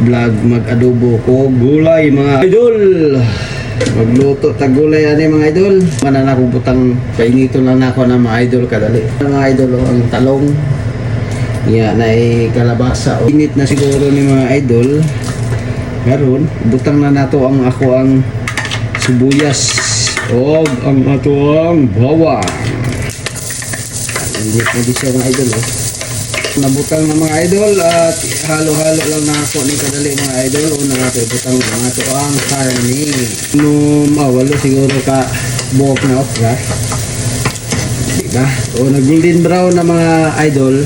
vlog mag-adobo ko gulay mga idol. Magluto tag gulay ani mga idol. Manan ako butang kainito lang nako na mga idol kadali. Mga idol oh, ang talong. Ya na ay kalabasa. oh. Init na siguro ni mga idol. Karon butang na nato ang ako ang sibuyas o ang ato ang bawang. Hindi na di siya mga idol eh. Nabutang na mga idol at halo-halo lang na ako ni kadali mga idol. Una nga ito butang nga ito ang karni. No mawalo siguro ka buhok na okra. Diba? O nag golden brown na mga idol.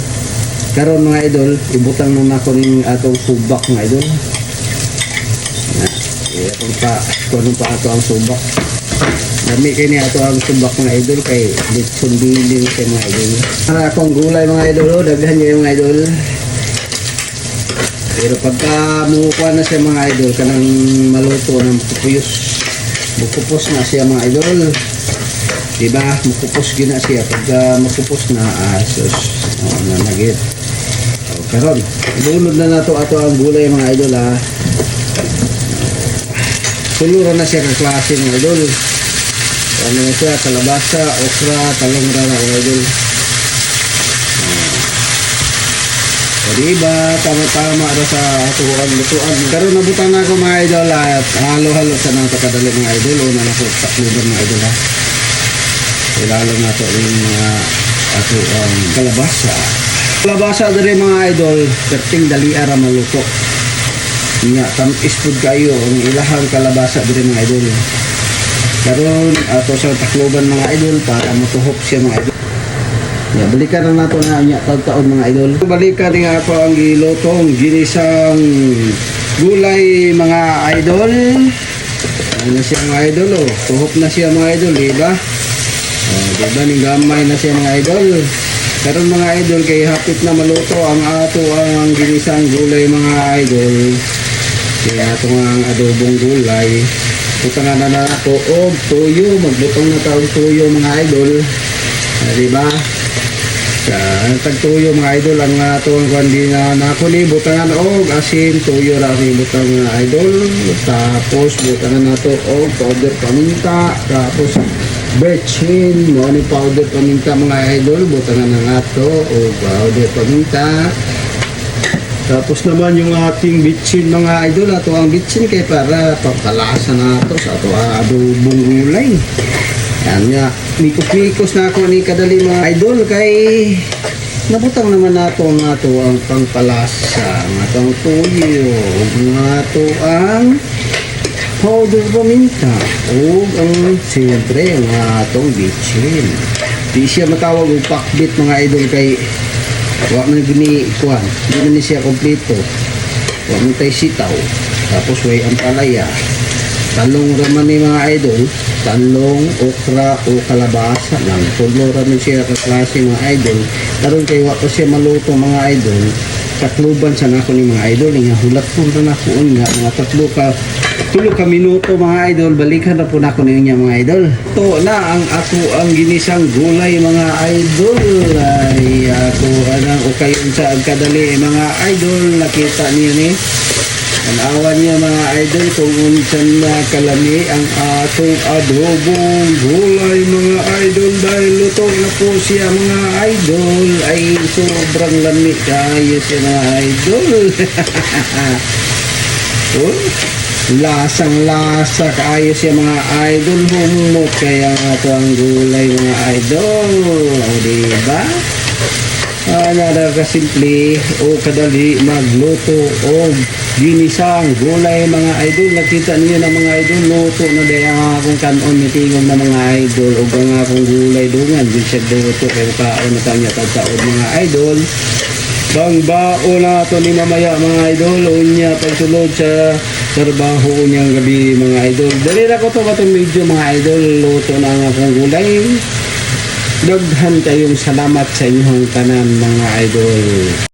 Karon mga idol, ibutang na ako ng atong subak mga idol. Na, itong pa, kung pa ato ang subak. Dami kay ni ato ang subak mga idol kay litson bilin kay mga idol. Para akong gulay mga idol, oh, daghan niyo mga idol. Pero pagka mukuha na siya mga idol, kanang maluto ng pupuyos. Bukupos na siya mga idol. Diba? Mukupos gina siya. Pagka makupos na, ah, sus, oh, na nagit. Oh, karon, bulod na nato ato ang gulay mga idol ah. Suluro na siya ng klase mga idol. Ano na siya, kalabasa, okra, talong rara mga idol. O diba, tama-tama ra sa atuan lutuan. Karon nabutan na ako mga idol at halo-halo sa nang kadali mga idol. Una na ko takluban mga idol ha. Ilalo na to yung mga ato ang kalabasa. Kalabasa diri mga idol, kating dali ara maluto. Nya tamis pud kayo ang ilahang kalabasa diri mga idol. Karon ato sa takloban mga idol para matuhop siya mga idol. Ya, balikan na nato na nya taon mga idol. Balikan nga ako ang gilotong ginisang gulay mga idol. Ano siya mga idol oh. Tuhop na siya mga idol, di ba? Oh, di ba ning gamay na siya mga idol. Karon mga idol kay hapit na maluto ang ato ang ginisang gulay mga idol. Kaya ato nga ang adobong gulay. Putangan na na ako og tuyo, magbutong na taong tuyo mga idol. Ah, di ba? Sa tagtuyo mga idol ang ato ang kundi na nako ni butangan og asin tuyo ra ni butang mga idol tapos butangan nato og powder paminta tapos bechin mo ni powder paminta mga idol butangan na nato og powder paminta tapos naman yung ating bitchin mga idol, ato ang bitchin kay para pagkalasa na ato sa ato adobong gulay. Yan nga, mikos-mikos na ako ni kadali mga idol kay nabutang naman nato ang ato ang pangpalasa, ang ato ang tuyo, ang ato ang powder paminta, o ang siyempre ang atong bitchin. Di siya matawag pakbit mga idol kay Wa man gini kuan, di man siya kompleto. Wa man tay sitaw. Tapos way ang palaya. Talong raman ni mga idol, talong, okra o kalabasa lang. Tulo raman siya ka klase mga idol. Karon kay wa pa siya maluto mga idol. Takluban sa nako ni mga idol nga hulat po na nako nga mga tatlo ka tulo ka minuto mga idol. Balikan na po nako ninyo mga idol. To na ang ako ang ginisang gulay mga idol. Ay ako anang o kayo sa kadali mga idol. Nakita niyo ni? Ang awan niya mga idol kung unsan na kalami ang atong adobong gulay mga idol. Dahil luto na po siya mga idol. Ay sobrang lami kayo siya mga idol. Oh, lasang lasa kaayo siya mga idol humot kaya ito ang gulay mga idol o diba Ah, nara ka simple o kadali magluto o ginisang gulay mga idol. Nakita niyo na mga idol, luto na dahil ang akong kanon ni tingog na mga idol o ang akong gulay dungan. Din siya luto kaya kaon na kanya tagtaod mga idol. Bang bao na ito ni mamaya mga idol. Unya pagsulod sa trabaho niyang gabi mga idol. Dali na ko to ba itong medyo mga idol. Luto na ang akong gulay. Daghan kayong salamat sa inyong tanan mga idol.